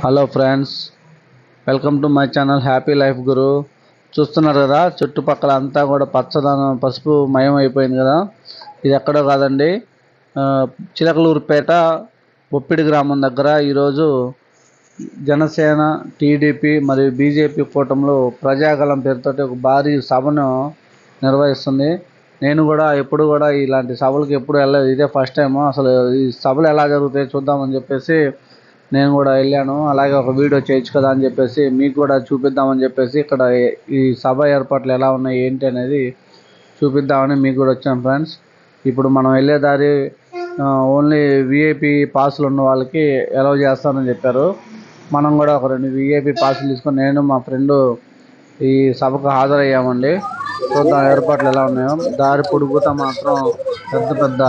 Hello friends welcome to my channel happy life Guru చూస్తున్నారు కదా చుట్టుపక్కల అంతా కూడా పచ్చదనం పసుపు మయం అయిపోయింది కదా. ఇది ఎక్కడో కాదండి చిలకలూరుపేట బొప్పిడి గ్రామం దగ్గర. ఈరోజు జనసేన టీడీపీ మరియు బీజేపీ కూటమిలో ప్రజాగలం పేరుతోటి ఒక భారీ సభను నిర్వహిస్తుంది. నేను కూడా ఎప్పుడు కూడా ఇలాంటి సభలకు ఎప్పుడు వెళ్ళలేదు. ఇదే ఫస్ట్ టైం అసలు ఈ సభలు ఎలా జరుగుతాయి చూద్దామని చెప్పేసి నేను కూడా వెళ్ళాను. అలాగే ఒక వీడియో చేయొచ్చు కదా అని చెప్పేసి మీకు కూడా చూపిద్దామని చెప్పేసి ఇక్కడ ఈ సభ ఏర్పాట్లు ఎలా ఉన్నాయి ఏంటి అనేది చూపిద్దామని మీకు కూడా వచ్చాను ఫ్రెండ్స్. ఇప్పుడు మనం వెళ్ళే దారి ఓన్లీ విఐపి పాసులు ఉన్న వాళ్ళకి అలౌ చేస్తానని చెప్పారు. మనం కూడా ఒక రెండు విఐపి పాసులు తీసుకొని నేను మా ఫ్రెండ్ ఈ సభకు హాజరయ్యామండి. చూద్దాం ఏర్పాట్లు ఎలా ఉన్నాయో. దారి పొడుగుతా మాత్రం పెద్ద పెద్ద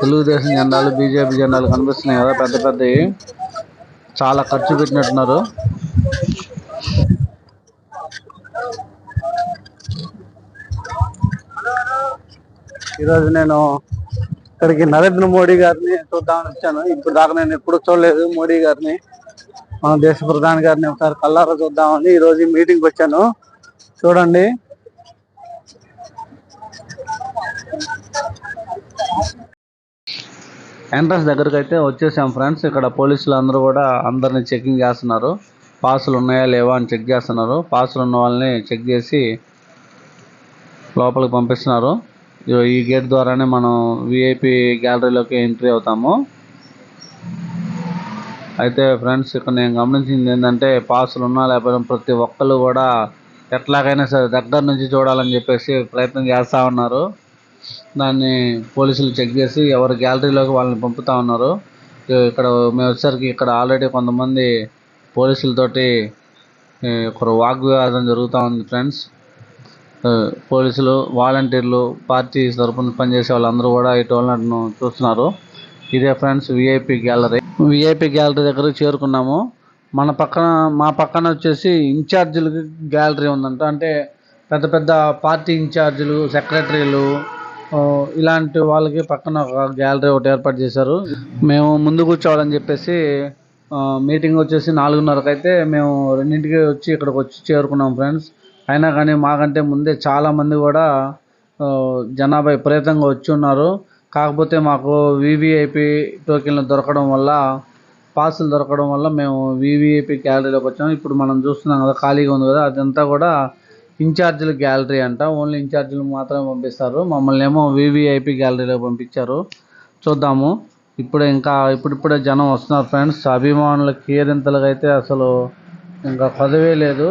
తెలుగుదేశం జెండాలు బీజేపీ జెండాలు కనిపిస్తున్నాయి కదా పెద్ద పెద్దవి. చాలా ఖర్చు పెట్టినట్టున్నారు. ఈరోజు నేను ఇక్కడికి నరేంద్ర మోడీ గారిని చూద్దామని వచ్చాను. ఇప్పుడు దాకా నేను ఎప్పుడు చూడలేదు మోడీ గారిని. మన దేశ ప్రధాని గారిని ఒకసారి కల్లారా చూద్దామని ఈరోజు మీటింగ్కి మీటింగ్ వచ్చాను. చూడండి. ఎంట్రన్స్ దగ్గరకు అయితే వచ్చేసాం ఫ్రెండ్స్. ఇక్కడ పోలీసులు అందరూ కూడా అందరిని చెకింగ్ చేస్తున్నారు. పాసులు ఉన్నాయా లేవా అని చెక్ చేస్తున్నారు. పాసులు ఉన్న వాళ్ళని చెక్ చేసి లోపలికి పంపిస్తున్నారు. ఈ గేట్ ద్వారానే మనం విఐపి గ్యాలరీలోకి ఎంట్రీ అవుతాము. అయితే ఫ్రెండ్స్ ఇక్కడ నేను గమనించింది ఏంటంటే పాసులు ఉన్నా లేకపోతే ప్రతి ఒక్కరు కూడా ఎట్లాగైనా సరే దగ్గర నుంచి చూడాలని చెప్పేసి ప్రయత్నం చేస్తూ ఉన్నారు. దాన్ని పోలీసులు చెక్ చేసి ఎవరి గ్యాలరీలోకి వాళ్ళని పంపుతా ఉన్నారు ఇక్కడ మేము వచ్చేసరికి ఇక్కడ ఆల్రెడీ కొంతమంది పోలీసులతోటి ఒకరు వాగ్వివాదం జరుగుతూ ఉంది ఫ్రెండ్స్. పోలీసులు వాలంటీర్లు పార్టీ తరపున పనిచేసే వాళ్ళందరూ కూడా ఈ వాళ్ళను చూస్తున్నారు. ఇదే friends VIP gallery. VIP gallery దగ్గరకు చేరుకున్నాము. మన పక్కన మా పక్కన వచ్చేసి ఇన్ఛార్జీలకి గ్యాలరీ ఉందంట. అంటే పెద్ద పెద్ద పార్టీ ఇన్ఛార్జీలు సెక్రటరీలు ఇలాంటి వాళ్ళకి పక్కన ఒక గ్యాలరీ ఒకటి ఏర్పాటు చేశారు. మేము ముందు కూర్చోవాలని చెప్పేసి మీటింగ్ వచ్చేసి నాలుగున్నరకు అయితే మేము రెండింటికి వచ్చి ఇక్కడికి వచ్చి చేరుకున్నాం ఫ్రెండ్స్. అయినా కానీ మాకంటే ముందే చాలామంది కూడా జనాభా విపరీతంగా వచ్చి ఉన్నారు. కాకపోతే మాకు వివిఐపి టోకెన్లు దొరకడం వల్ల పాసులు దొరకడం వల్ల మేము వివిఐపి గ్యాలరీలోకి వచ్చాము ఇప్పుడు మనం చూస్తున్నాం కదా ఖాళీగా ఉంది కదా అదంతా కూడా ఇన్ఛార్జీల గ్యాలరీ అంట. ఓన్లీ ఇన్ఛార్జీలు మాత్రమే పంపిస్తారు. మమ్మల్ని ఏమో వివిఐపి గ్యాలరీలో పంపించారు. చూద్దాము. ఇప్పుడు ఇంకా ఇప్పుడిప్పుడే జనం వస్తున్నారు ఫ్రెండ్స్. అభిమానుల కేరింతలుగా అయితే అసలు ఇంకా పదవే లేదు.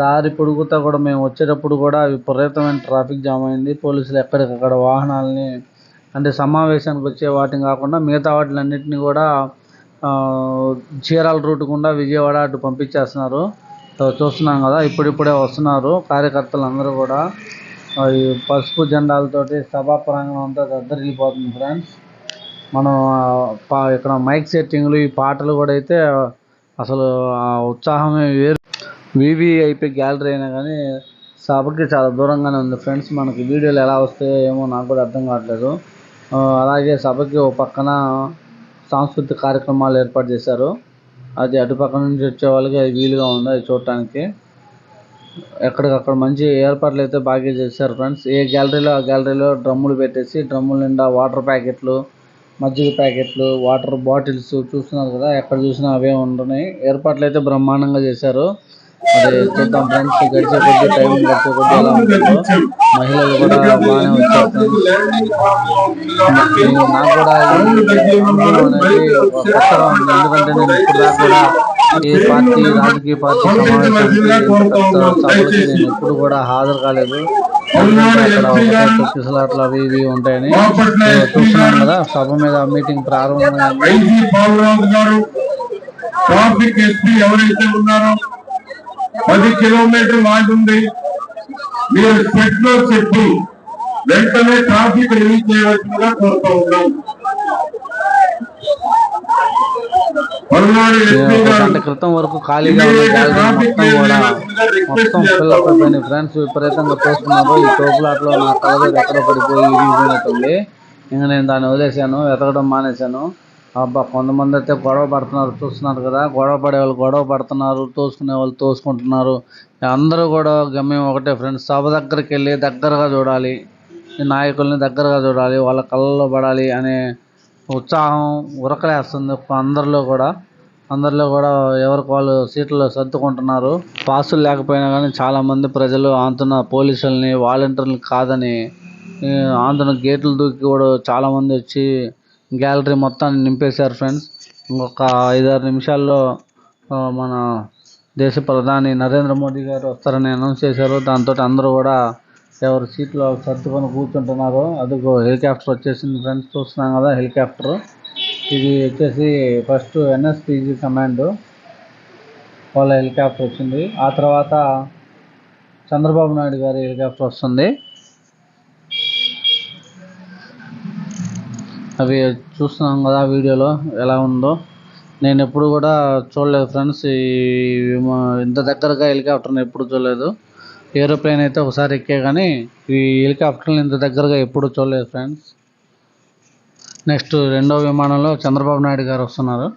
దారి పొడుగుతా కూడా మేము వచ్చేటప్పుడు కూడా విపరీతమైన ట్రాఫిక్ జామ్ అయింది. పోలీసులు ఎక్కడికక్కడ వాహనాలని అంటే సమావేశానికి వచ్చే వాటిని కాకుండా మిగతా వాటిలన్నింటినీ కూడా చీరాల రూట్ గుండా విజయవాడ అటు పంపించేస్తున్నారు. చూస్తున్నాం కదా ఇప్పుడిప్పుడే వస్తున్నారు కార్యకర్తలు అందరూ కూడా ఈ పసుపు జెండాలతోటి సభా ప్రాంగణం అంతా దద్దరిల్లిపోతుంది ఫ్రెండ్స్. మనం పా- ఇక్కడ మైక్ సెట్టింగ్లు ఈ పాటలు కూడా అయితే అసలు ఆ ఉత్సాహమే వేరు. వివిఐపి గ్యాలరీ అయినా కానీ సభకి చాలా దూరంగానే ఉంది ఫ్రెండ్స్. మనకి వీడియోలు ఎలా వస్తాయో ఏమో నాకు కూడా అర్థం కావట్లేదు. అలాగే సభకి ఒక పక్కన సాంస్కృతిక కార్యక్రమాలు ఏర్పాటు చేశారు. అది అటుపక్క నుంచి వచ్చే వాళ్ళకి అది వీలుగా ఉంది అది చూడటానికి? ఎక్కడికక్కడ మంచి ఏర్పాట్లు అయితే బాగా చేశారు ఫ్రెండ్స్. ఏ గ్యాలరీలో ఆ గ్యాలరీలో డ్రమ్ములు పెట్టేసి డ్రమ్ముల నిండా వాటర్ ప్యాకెట్లు మజ్జిగ ప్యాకెట్లు వాటర్ బాటిల్స్ చూస్తున్నారు కదా ఎక్కడ చూసినా అవే ఉంటున్నాయి. ఏర్పాట్లు అయితే బ్రహ్మాండంగా చేశారు. అది చూద్దాం ఫ్రెండ్స్ గడిచే కొద్ది టైం గడిచే కొద్ది ఎలా ఉంటుందో. మహిళలు కూడా బాగానే వచ్చారు ఫ్రెండ్స్ నాకు కూడా అనేది కొత్తగా ఉంది. ఎందుకంటే నేను ఇప్పుడు కూడా ఏ పార్టీ రాజకీయ పార్టీ సమావేశానికి నేను ఎప్పుడు కూడా హాజరు కాలేదు. తొక్కిసలాట్లు అవి ఇవి ఉంటాయని. నేను చూస్తున్నాను కదా సభ మీద మీటింగ్ ప్రారంభమైంది. గారు. ట్రాఫిక్ ఎస్పీ ఎవరైతే ఉన్నారో పది కిలోమీటర్లు ఆగుంది మీరు సెట్లో చెప్పి. వెంటనే ట్రాఫిక్ రిలీజ్ చేయవలసిందిగా కోరుతూ ఉన్నాం. క్రితం వరకు ఖాళీగా ఉన్న మొత్తం కూడా మొత్తం ఫ్రెండ్స్ విపరీతంగా తోస్తున్నారు. ఈ తోపులాట్లో నా కలర్ ఎక్కడ పడిపోయి ఇరిగిపోయినట్టుంది ఇంకా నేను దాన్ని వదిలేశాను. వెతకడం మానేశాను. అబ్బా కొంతమంది అయితే గొడవ పడుతున్నారు చూస్తున్నారు కదా. గొడవ పడే వాళ్ళు గొడవ పడుతున్నారు తోసుకునే వాళ్ళు తోసుకుంటున్నారు. అందరూ కూడా గమ్యం ఒకటే ఫ్రెండ్స్ సభ దగ్గరికి వెళ్ళి దగ్గరగా చూడాలి. నాయకుల్ని దగ్గరగా చూడాలి. వాళ్ళ కళ్ళలో పడాలి అనే ఉత్సాహం ఉరకలేస్తుంది అందరిలో కూడా. అందరిలో కూడా ఎవరికి వాళ్ళు సీట్లు సర్దుకుంటున్నారు. పాసులు లేకపోయినా కానీ చాలామంది ప్రజలు ఆంతున పోలీసుల్ని వాలంటీర్లు కాదని ఈ గేట్లు దూకి కూడా చాలామంది వచ్చి గ్యాలరీ మొత్తాన్ని నింపేశారు ఫ్రెండ్స్. ఇంకొక ఐదారు నిమిషాల్లో మన దేశ ప్రధాని నరేంద్ర మోదీ గారు వస్తారని అనౌన్స్ చేశారు. దాంతో అందరూ కూడా ఎవరి సీట్లో సర్దుకొని కూర్చుంటున్నారు అదిగో హెలికాప్టర్ వచ్చేసింది ఫ్రెండ్స్. చూస్తున్నాం కదా హెలికాప్టర్. ఇది వచ్చేసి ఫస్ట్ ఎన్ఎస్పిజి కమాండ్. వాళ్ళ హెలికాప్టర్ వచ్చింది. ఆ తర్వాత చంద్రబాబు నాయుడు గారి హెలికాప్టర్ వస్తుంది. అవి చూస్తున్నాం కదా వీడియోలో ఎలా ఉందో. నేను ఎప్పుడు కూడా చూడలేదు ఫ్రెండ్స్. ఈ ఇంత దగ్గరగా హెలికాప్టర్ని ఎప్పుడు చూడలేదు. ఏరోప్లేన్ అయితే ఒకసారి ఎక్కే కానీ ఈ హెలికాప్టర్ని ఇంత దగ్గరగా ఎప్పుడు చూడలేదు ఫ్రెండ్స్. నెక్స్ట్ రెండో విమానంలో చంద్రబాబు నాయుడు గారు వస్తున్నారు.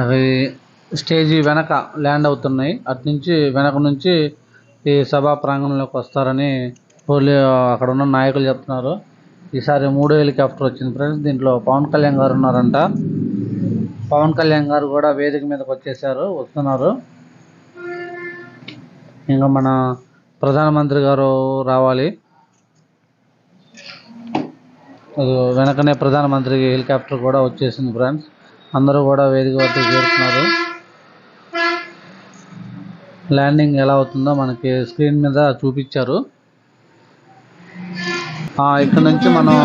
అవి స్టేజి వెనక ల్యాండ్ అవుతున్నాయి. అటు నుంచి వెనక నుంచి ఈ సభా ప్రాంగణంలోకి వస్తారని పోలీ అక్కడ ఉన్న నాయకులు చెప్తున్నారు. ఈసారి మూడో హెలికాప్టర్ వచ్చింది ఫ్రెండ్స్. దీంట్లో పవన్ కళ్యాణ్ గారు ఉన్నారంట. పవన్ కళ్యాణ్ గారు కూడా వేదిక మీదకి వచ్చేసారు వస్తున్నారు. ఇంకా మన ప్రధానమంత్రి గారు రావాలి. అది వెనకనే ప్రధానమంత్రి హెలికాప్టర్ కూడా వచ్చేసింది ఫ్రెండ్స్. అందరూ కూడా వేదిక వద్దకు చేరుతున్నారు. ల్యాండింగ్ ఎలా అవుతుందో మనకి స్క్రీన్ మీద చూపించారు. ఆ, ఇక్కడ నుంచి మనం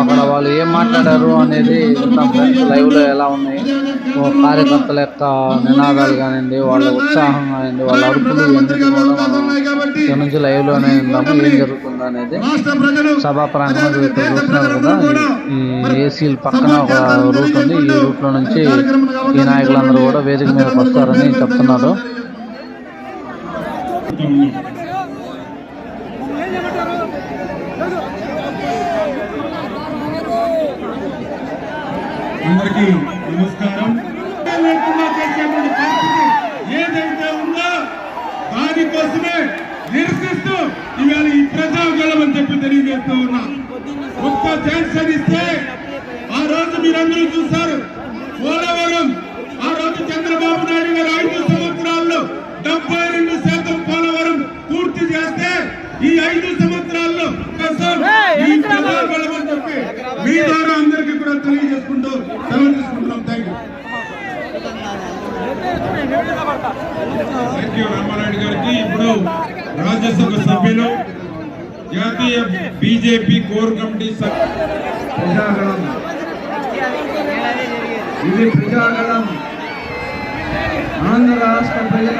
అక్కడ వాళ్ళు ఏం మాట్లాడారు అనేది వింటాం ఫ్రెండ్స్. లైవ్లో ఎలా ఉన్నాయి? కార్యకర్తల యొక్క నినాదాలు కానివ్వండి వాళ్ళ ఉత్సాహం కానివ్వండి వాళ్ళ అరుపులు ఇవన్నీ కూడా మనం ఇక్కడ నుంచి లైవ్లోనే విందాము ఏం జరుగుతుందో అనేది సభా ప్రాంగణం ఇక్కడ చూస్తున్నారు కదా. ఈ ఏసీల పక్కన ఒక రూట్ ఉంది. ఈ రూట్లో నుంచి ఈ నాయకులందరూ కూడా వేదిక మీదకి వస్తారని చెప్తున్నారు. అందరికీ నమస్కారం. లేకుండా చేసేటువంటి పరిస్థితి ఏదైతే ఉందో దానికోసమే నిరసిస్తూ ఇవాళ ఈ ప్రజాగళం అని చెప్పి తెలియజేస్తూ ఉన్నా. ఒక్క ఛాన్స్ ఇస్తే ఆ రోజు మీరందరూ చూశారు. పోలవరం ఆ రోజు చంద్రబాబు నాయుడు గారు ఐదు సంవత్సరాల్లో డెబ్బై రెండు శాతం పోలవరం పూర్తి చేస్తే ఈ ఐదు సంవత్సరాల్లో కోసం ఈ చెప్పి మీ ద్వారా అందరికీ కూడా తెలియజేసుకుంటూ సెలవు తీసుకుంటున్నాం. Thank you thank you Ramarayudu గారికి. ఇప్పుడు రాజ్యసభ సభ్యులు జాతీయ బీజేపీ కోర్ కమిటీ ప్రజాగణం. ఇది ప్రజాగణం. ఆంధ్ర రాష్ట్ర ప్రజల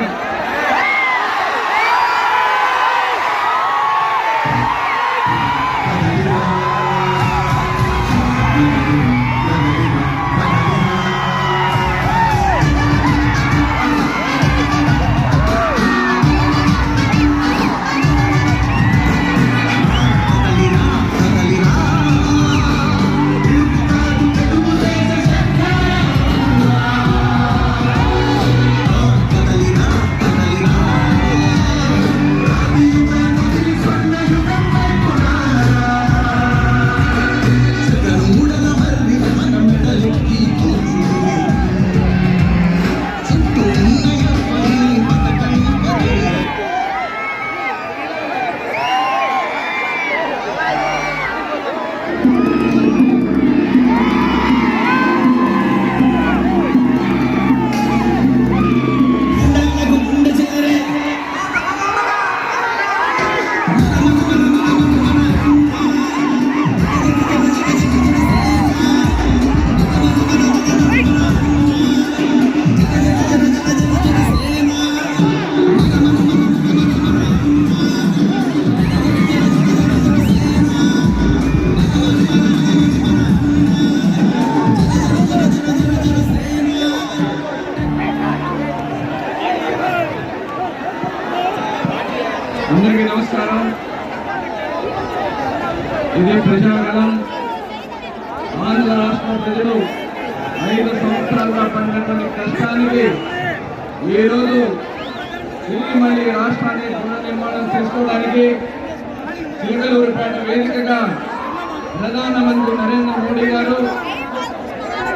ప్రధానమంత్రి నరేంద్ర మోడీ గారు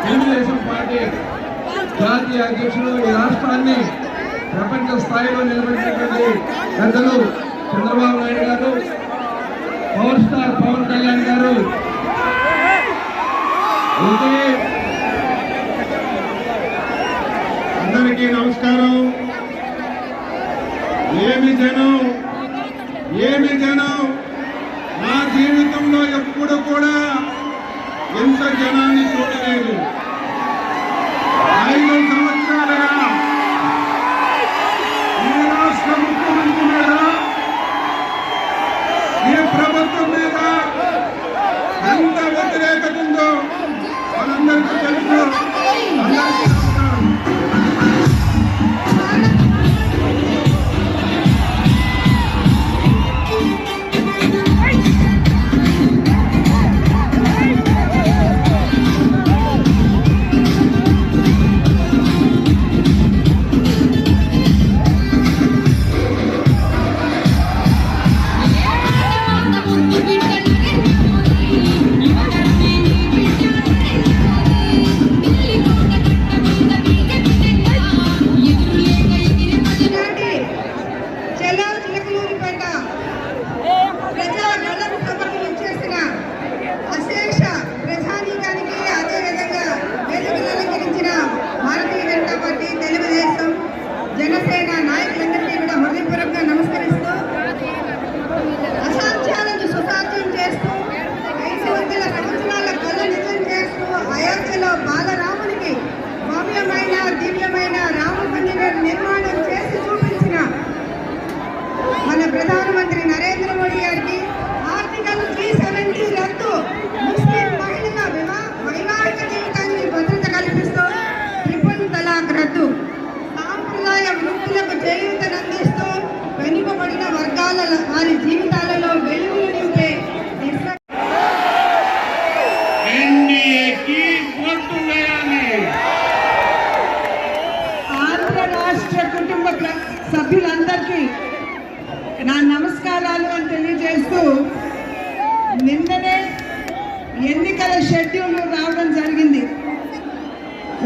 తెలుగుదేశం పార్టీ జాతీయ అధ్యక్షులు ఈ రాష్ట్రాన్ని ప్రపంచ స్థాయిలో నిలబెట్టినటువంటి పెద్దలు చంద్రబాబు నాయుడు గారు పవర్ స్టార్ పవన్ కళ్యాణ్ గారు. అందరికీ నమస్కారం.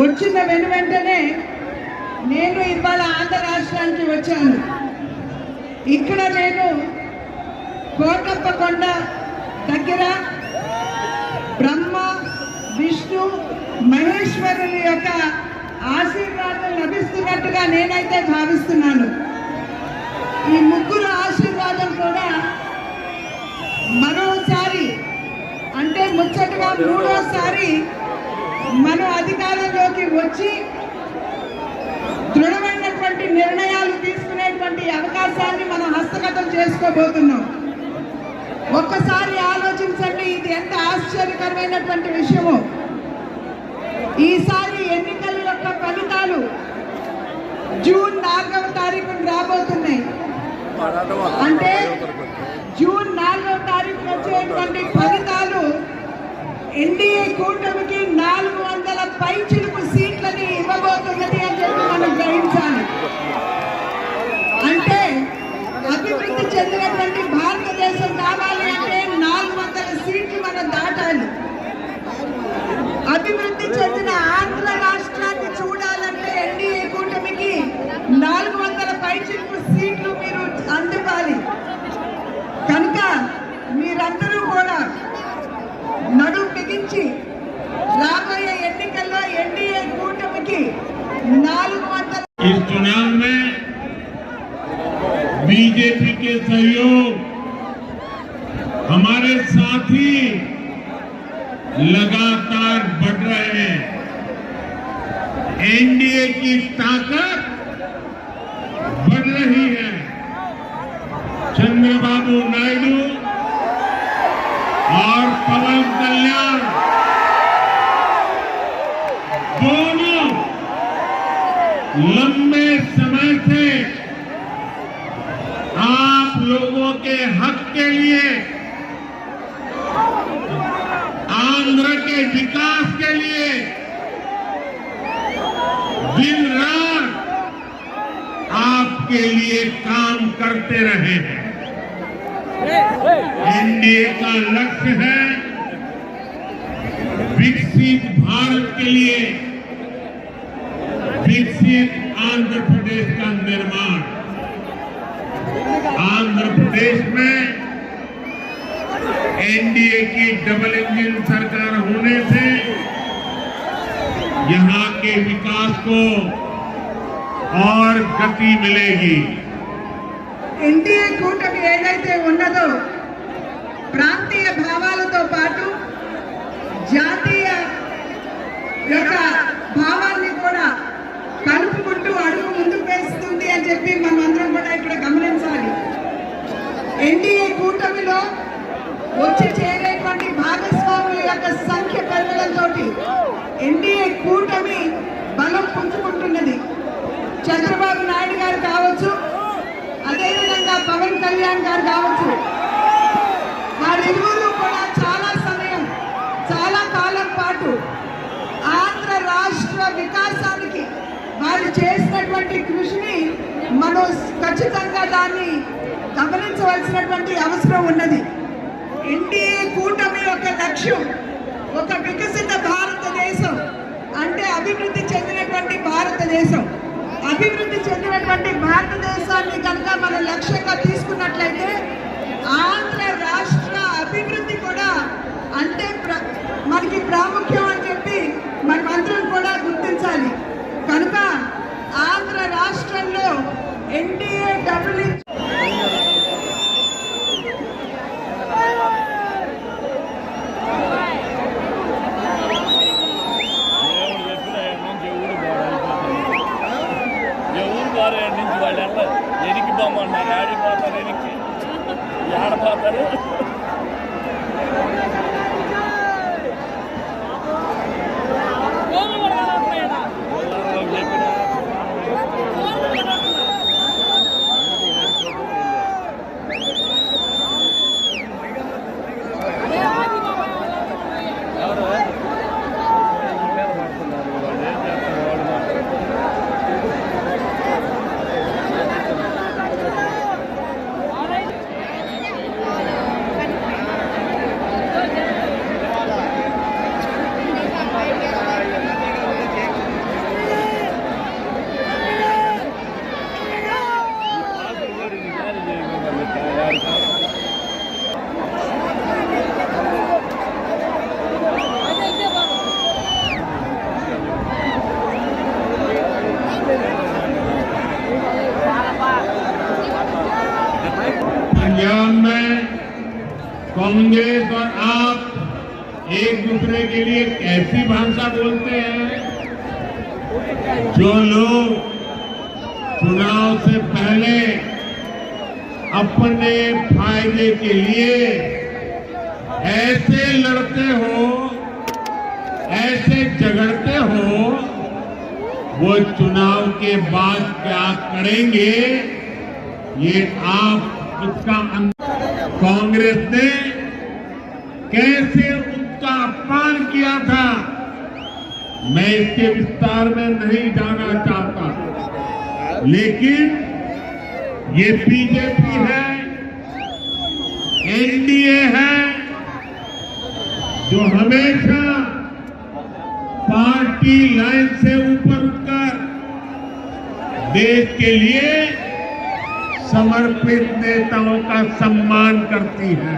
వచ్చిన వెను వెంటనే నేను ఇవాళ ఆంధ్ర రాష్ట్రానికి వచ్చాను. ఇక్కడ నేను కోటప్పకొండ దగ్గర బ్రహ్మ విష్ణు మహేశ్వరుని యొక్క ఆశీర్వాదం లభిస్తున్నట్టుగా నేనైతే భావిస్తున్నాను. ఈ ముగ్గురు ఆశీర్వాదం కూడా మరోసారి అంటే ముచ్చటగా మూడోసారి మనం అధికారంలోకి వచ్చి దృఢమైనటువంటి నిర్ణయాలు తీసుకునేటువంటి అవకాశాన్ని మనం హస్తగతం చేసుకోబోతున్నాం. ఒక్కసారి ఆలోచించండి ఇది ఎంత ఆశ్చర్యకరమైనటువంటి విషయము. ఈసారి ఎన్నికల యొక్క ఫలితాలు జూన్ నాలుగవ తారీఖున రాబోతున్నాయి. అంటే జూన్ నాలుగవ తారీఖున వచ్చేటువంటి ఫలితాలు ఎన్డీఏ కూటమికి నాలుగు వందల పైచిలుకు సీట్లని ఇవ్వబోతున్నది అని చెప్పి మనం గ్రహించాలి. అంటే అభివృద్ధి చెందినటువంటి భారతదేశం కావాలి అంటే నాలుగు వందల సీట్లు మనం దాటాలి. అభివృద్ధి చెందిన ఆంధ్ర Italiano. विकसित आंध्र प्रदेश का निर्माण आंध्र प्रदेश में एनडीए की डबल इंजन सरकार होने से यहां के विकास को और गति मिलेगी ఎన్డీఏ కూటమి ఏదైతే ఉన్నదో ప్రాంతీయ భావాలతో పాటు జాతీయ యొక్క చెప్పి మనం అందరం కూడా ఇక్కడ గమనించాలి. ఎన్డీఏ కూటమిలో వచ్చి చేరేటువంటి భాగస్వాముల యొక్క సంఖ్య పెరగడంతో ఎన్డీఏ కూటమి బలం పుంజుకుంటున్నది. చంద్రబాబు నాయుడు గారు కావచ్చు అదేవిధంగా పవన్ కళ్యాణ్ గారు కావచ్చు. వారిరువురు కూడా చాలా సమయం చాలా కాలం పాటు ఆంధ్ర రాష్ట్ర వికాసానికి వారు చేసినటువంటి కృషిని మనం ఖచ్చితంగా దాన్ని గమనించవలసినటువంటి అవసరం ఉన్నది. ఎన్డీఏ కూటమి యొక్క లక్ష్యం ఒక వికసిత భారతదేశం అంటే అభివృద్ధి చెందినటువంటి భారతదేశం. అభివృద్ధి చెందినటువంటి భారతదేశాన్ని కనుక మనం లక్ష్యంగా తీసుకున్నట్లయితే ఆంధ్ర రాష్ట్ర అభివృద్ధి కూడా అంతే ప్ర- మనకి ప్రాముఖ్యం అని చెప్పి మనమందరం కూడా గుర్తించాలి. కనుక ఆంధ్ర రాష్ట్రంలో ఎన్డీఏ డబుల్ దేవుడు చెప్పిన ఎవరు నుంచి ఎనికి ఆడిపోతారు ఎనికి ఆడపోతారు ऐसे झगड़ते हो, वो चुनाव के बाद क्या करेंगे? ये आप उसका कांग्रेस ने कैसे उसका अपमान किया था? मैं इसके विस्तार में नहीं जाना चाहता। लेकिन ये बीजेपी है, एनडीए है, जो हमेशा पार्टी लाइन से ऊपर उठकर देश के लिए समर्पित नेताओं का सम्मान करती है।